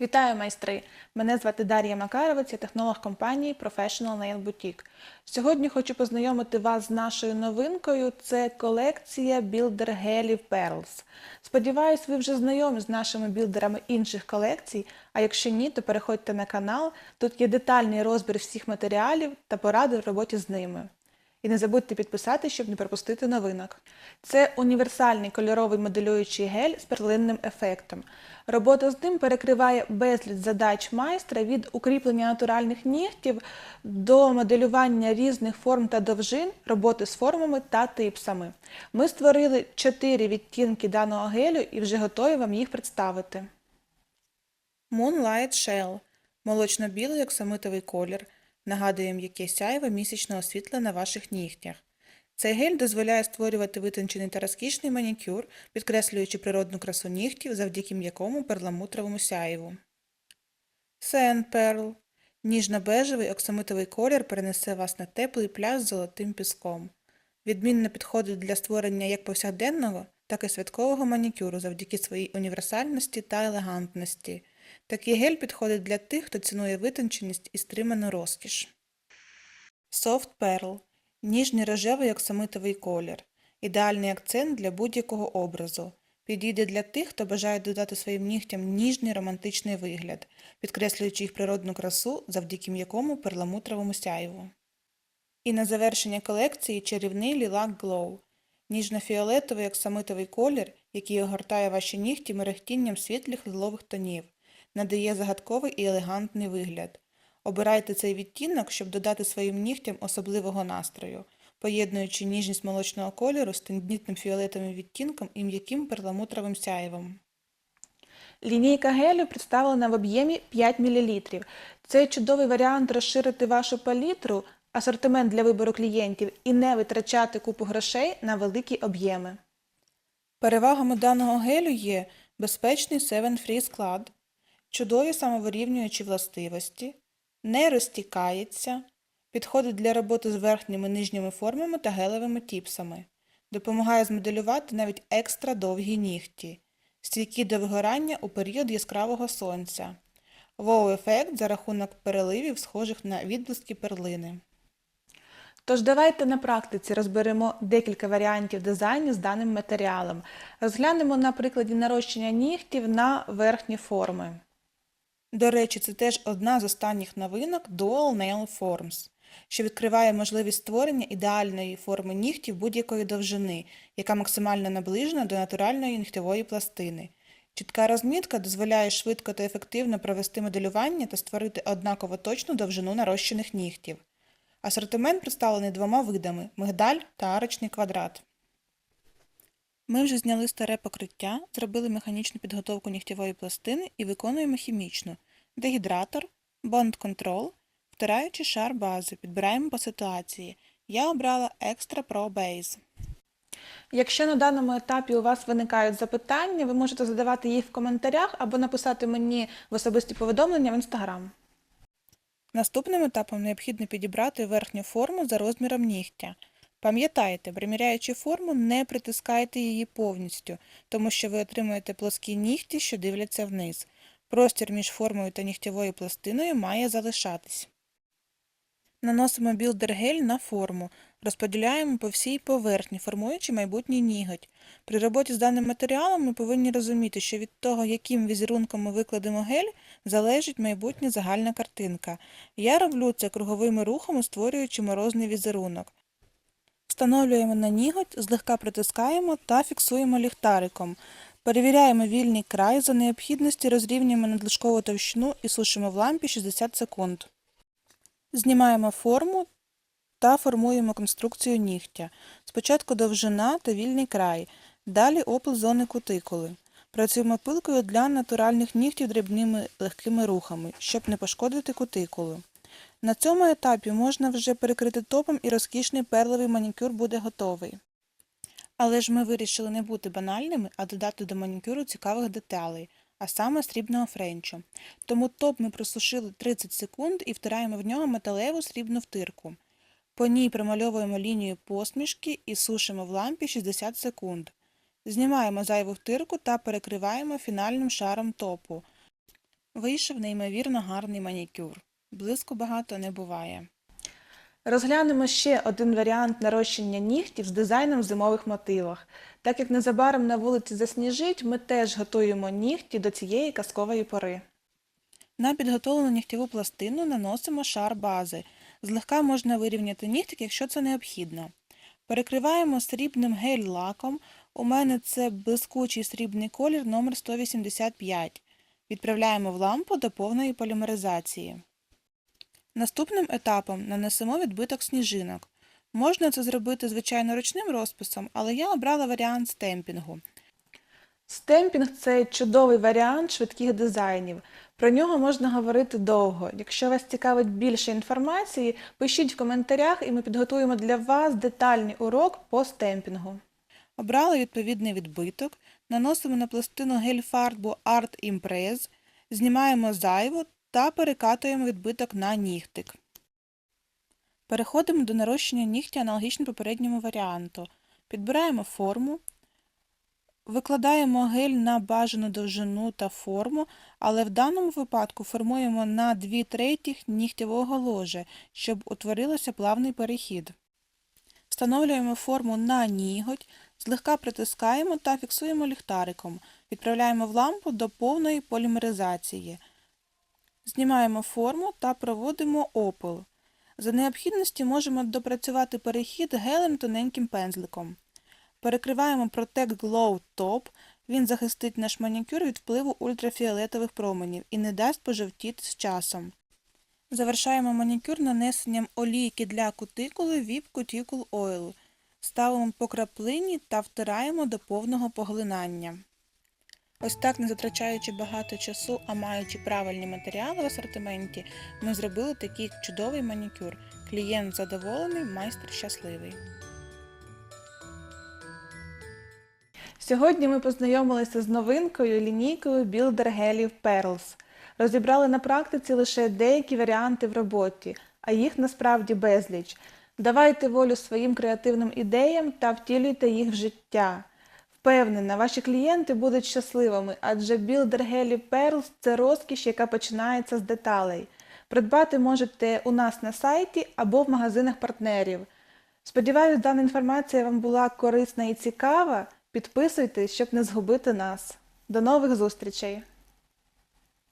Вітаю майстри! Мене звати Дар'я Макаровець, я технолог компанії Professional Nail Boutique. Сьогодні хочу познайомити вас з нашою новинкою. Це колекція білдер гелів Pearls. Сподіваюсь, ви вже знайомі з нашими білдерами інших колекцій. А якщо ні, то переходьте на канал. Тут є детальний розбір всіх матеріалів та поради в роботі з ними. І не забудьте підписати, щоб не пропустити новинок. Це універсальний кольоровий моделюючий гель з перлинним ефектом. Робота з ним перекриває безліч задач майстра від укріплення натуральних нігтів до моделювання різних форм та довжин, роботи з формами та типсами. Ми створили чотири відтінки даного гелю і вже готові вам їх представити. Moonlight Shell – молочно-білий оксамитовий колір, нагадує м'яке сяйво місячного світла на ваших нігтях. Цей гель дозволяє створювати витончений та розкішний манікюр, підкреслюючи природну красу нігтів завдяки м'якому перламутровому сяєву. Sand Pearl – ніжно-бежевий оксамитовий колір перенесе вас на теплий пляж з золотим піском. Відмінно підходить для створення як повсякденного, так і святкового манікюру завдяки своїй універсальності та елегантності. Такий гель підходить для тих, хто цінує витонченість і стриману розкіш. Soft Pearl – ніжний рожевий оксамитовий колір. Ідеальний акцент для будь-якого образу. Підійде для тих, хто бажає додати своїм нігтям ніжний романтичний вигляд, підкреслюючи їх природну красу завдяки м'якому перламутровому сяйву. І на завершення колекції чарівний лілак Glow – ніжно-фіолетовий оксамитовий колір, який огортає ваші нігті мерехтінням світлих лилових тонів, надає загадковий і елегантний вигляд. Обирайте цей відтінок, щоб додати своїм нігтям особливого настрою, поєднуючи ніжність молочного кольору з тендітним фіолетовим відтінком і м'яким перламутровим сяєвом. Лінійка гелю представлена в об'ємі 5 мл. Це чудовий варіант розширити вашу палітру, асортимент для вибору клієнтів і не витрачати купу грошей на великі об'єми. Перевагами даного гелю є безпечний 7-free склад, чудові самовирівнюючі властивості, не розтікається, підходить для роботи з верхніми нижніми формами та гелевими тіпсами, допомагає змоделювати навіть екстра довгі нігті, стійкі до вигорання у період яскравого сонця, воу-ефект за рахунок переливів, схожих на відблиски перлини. Тож давайте на практиці розберемо декілька варіантів дизайну з даним матеріалом. Розглянемо на прикладі нарощення нігтів на верхні форми. До речі, це теж одна з останніх новинок Dual Nail Forms, що відкриває можливість створення ідеальної форми нігтів будь-якої довжини, яка максимально наближена до натуральної нігтєвої пластини. Чітка розмітка дозволяє швидко та ефективно провести моделювання та створити однаково точну довжину нарощених нігтів. Асортимент представлений двома видами мигдаль та арочний квадрат. Ми вже зняли старе покриття, зробили механічну підготовку нігтєвої пластини і виконуємо хімічну дегідратор, бонд контрол, втираючи шар бази, підбираємо по ситуації. Я обрала Extra Pro Base. Якщо на даному етапі у вас виникають запитання, ви можете задавати їх в коментарях або написати мені в особисті повідомлення в інстаграм. Наступним етапом необхідно підібрати верхню форму за розміром нігтя. Пам'ятайте, приміряючи форму, не притискайте її повністю, тому що ви отримуєте плоскі нігті, що дивляться вниз. Простір між формою та нігтєвою пластиною має залишатись. Наносимо білдер-гель на форму, розподіляємо по всій поверхні, формуючи майбутній ніготь. При роботі з даним матеріалом ми повинні розуміти, що від того, яким візерунком ми викладемо гель, залежить майбутня загальна картинка. Я роблю це круговими рухами, створюючи морозний візерунок. Встановлюємо на ніготь, злегка притискаємо та фіксуємо ліхтариком. Перевіряємо вільний край, за необхідності розрівнюємо надлишкову товщину і сушимо в лампі 60 секунд. Знімаємо форму та формуємо конструкцію нігтя. Спочатку довжина та вільний край, далі опил зони кутикули. Працюємо пилкою для натуральних нігтів дрібними легкими рухами, щоб не пошкодити кутикулу. На цьому етапі можна вже перекрити топом і розкішний перловий манікюр буде готовий. Але ж ми вирішили не бути банальними, а додати до манікюру цікавих деталей, а саме срібного френчу. Тому топ ми просушили 30 секунд і втираємо в нього металеву срібну втирку. По ній промальовуємо лінію посмішки і сушимо в лампі 60 секунд. Знімаємо зайву втирку та перекриваємо фінальним шаром топу. Вийшов неймовірно гарний манікюр. Блиску багато не буває. Розглянемо ще один варіант нарощення нігтів з дизайном в зимових мотивах. Так як незабаром на вулиці засніжить, ми теж готуємо нігті до цієї казкової пори. На підготовлену нігтєву пластину наносимо шар бази. Злегка можна вирівняти нігтик, якщо це необхідно. Перекриваємо срібним гель-лаком. У мене це блискучий срібний колір номер 185. Відправляємо в лампу до повної полімеризації. Наступним етапом нанесемо відбиток сніжинок. Можна це зробити, звичайно, ручним розписом, але я обрала варіант стемпінгу. Стемпінг це чудовий варіант швидких дизайнів. Про нього можна говорити довго. Якщо вас цікавить більше інформації, пишіть в коментарях і ми підготуємо для вас детальний урок по стемпінгу. Обрали відповідний відбиток, наносимо на пластину гель-фарбу Art Impress, знімаємо зайву та перекатуємо відбиток на нігтик. Переходимо до нарощення нігтя аналогічно попередньому варіанту. Підбираємо форму, викладаємо гель на бажану довжину та форму, але в даному випадку формуємо на 2 третіх нігтєвого ложа, щоб утворилося плавний перехід. Встановлюємо форму на ніготь, злегка притискаємо та фіксуємо ліхтариком. Відправляємо в лампу до повної полімеризації. Знімаємо форму та проводимо опил. За необхідності можемо допрацювати перехід гелем тоненьким пензликом. Перекриваємо Protect Glow Top. Він захистить наш манікюр від впливу ультрафіолетових променів і не дасть пожовтіти з часом. Завершаємо манікюр нанесенням олійки для кутикули VIP Cuticle Oil. Ставимо по краплині та втираємо до повного поглинання. Ось так, не затрачаючи багато часу, а маючи правильні матеріали в асортименті, ми зробили такий чудовий манікюр. Клієнт задоволений, майстер щасливий. Сьогодні ми познайомилися з новинкою лінійкою Builder гелів Pearls. Розібрали на практиці лише деякі варіанти в роботі, а їх насправді безліч. Давайте волю своїм креативним ідеям та втілюйте їх в життя. Впевнена, ваші клієнти будуть щасливими, адже Builder гелів Pearls – це розкіш, яка починається з деталей. Придбати можете у нас на сайті або в магазинах партнерів. Сподіваюсь, дана інформація вам була корисна і цікава. Підписуйтесь, щоб не згубити нас. До нових зустрічей!